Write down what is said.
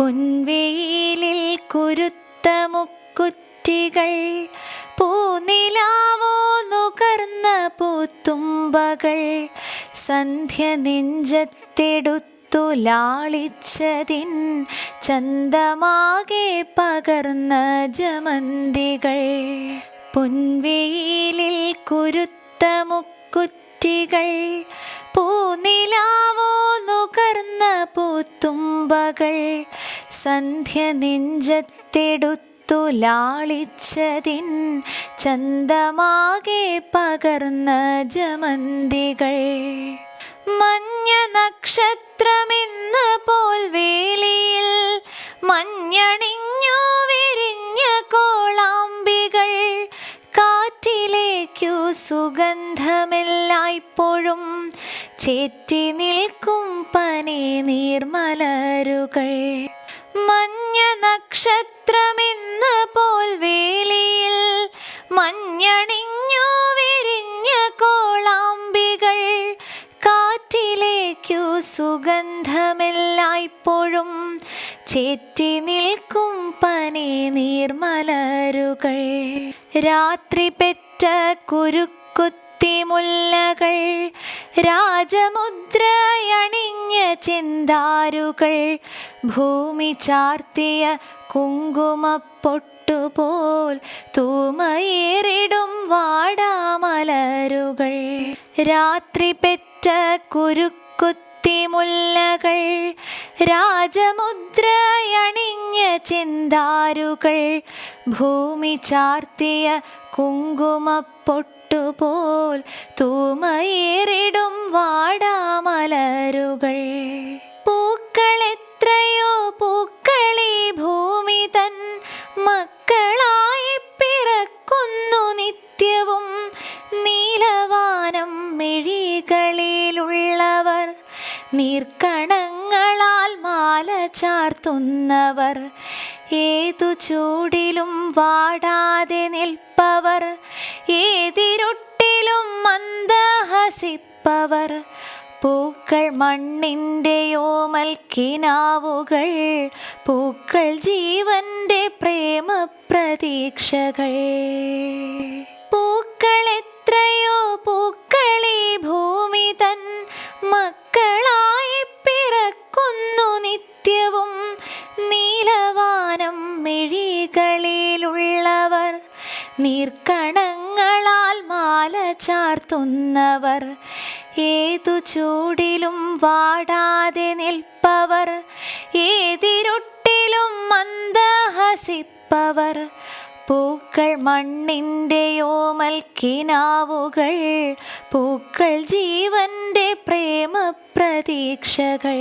പൊൻവെയിലിൽ കുരുത്ത മുക്കുറ്റികൾ പൂനിലാവോ നുകർന്ന പൂത്തുമ്പകൾ സന്ധ്യ നെഞ്ചത്തെടുത്തു ലാളിച്ചതിൻ ചന്തമാകെ പകർന്ന ജമന്തികൾ. പൊൻവെയിലിൽ കുരുത്ത മുക്കുറ്റികൾ പൂനിലാവോ നുകർന്ന പൂത്തുമ്പകൾ സന്ധ്യ നെഞ്ചത്തെടുത്തു ലാളിച്ചതിൻ ചന്തമാകെ പകർന്ന ജമന്തികൾ. മഞ്ഞ നക്ഷത്രമെന്ന പോൽ വേലിയിൽ മഞ്ഞണിഞ്ഞു വിരിഞ്ഞ കോളാമ്പികൾ. കാറ്റിലേക്കു സുഗന്ധമെല്ലായ്പ്പോഴും ചേറ്റി നിൽക്കും പനി നീർമലരുകൾ. മഞ്ഞ നക്ഷത്രമെന്ന പോൽ വേലിയിൽ മഞ്ഞണിഞ്ഞു വിരിഞ്ഞ കോളാമ്പികൾ. കാറ്റിലേക്കു സുഗന്ധമെല്ലായ്പ്പോഴും ചേറ്റി നിൽക്കും പനി നീർമലരുകൾ. രാത്രി പെറ്റ കുരുക്കുത്തി മുല്ലകൾ രാജമുദ്രയണിഞ്ഞ ചിന്താരുകൾ ഭൂമി ചാർത്തിയ കുങ്കുമപ്പൊട്ടുപോൽ തൂമയേറിടും വാടാമലരുകൾ. രാത്രി പെറ്റ കുരുക്കുത്തിമുല്ലകൾ രാജമുദ്രയണിഞ്ഞ ചിന്താരുകൾ ഭൂമി ചാർത്തിയ കുങ്കുമപ്പൊട്ടുപോൽ തൂമയേറിടും വാടാമലരുകൾ പൂക്കളെത്രയോ പൂക്കളെ ഭൂമി തൻ മക്കളായി പിറക്കുന്നു നിത്യവും. നീലവാനം മിഴികളിലുള്ളവർ നീർക്കണങ്ങളാൽ മാല ചാർത്തുന്നവർ ഏതു ചൂടിലും വാടാതെ നിൽപ്പവർ ഏതിരുട്ടിലും മന്ദഹസിപ്പവർ. പൂക്കൾ മണ്ണിന്റെ ഓമൽ കിനാവുകൾ പൂക്കൾ ജീവന്റെ പ്രേമ പ്രതീക്ഷകൾ പൂക്കൾ എത്രയോ പൂക്കളി ഭൂമി തൻ മക്കളായി പിറക്കുന്നു നിത്യവും. നീലവാനം മിഴികളിലുള്ളവർ നീർക്കണങ്ങളാൽ മാല ചാർത്തുന്നവർ ഏതു ചൂടിലും വാടാതെ നിൽപ്പവർ ഏതിരുട്ടിലും മന്ദഹസിപ്പവർ. പൂക്കൾ മണ്ണിന്റെ ഓമൽ കിനാവുകൾ പൂക്കൾ ജീവന്റെ പ്രേമ പ്രതീക്ഷകൾ